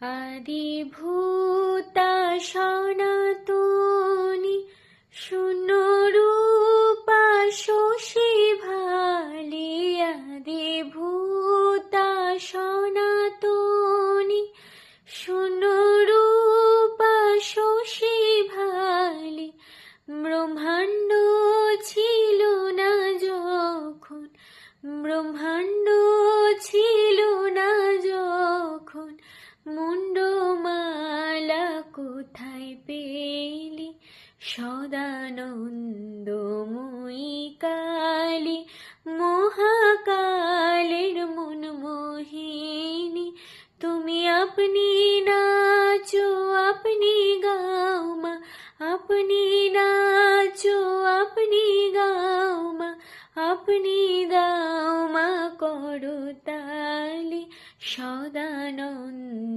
আদিভূতা সনাতনী শূন্যরূপা শশী ভালি আদিভূতা সনাতনী শূন্যরূপা শশী ভালি ব্রহ্মাণ্ড ছিল না যখন, ব্রহ্মাণ্ড ছিল না যখন মুন্ডমালা কোথায় পেলি? সদানন্দময়ী কালী। মহাকালের মন মোহিনী। তুমি আপনি নাচো, আপনি গাও মা। আপনি নাচো, আপনি সদানন্দমু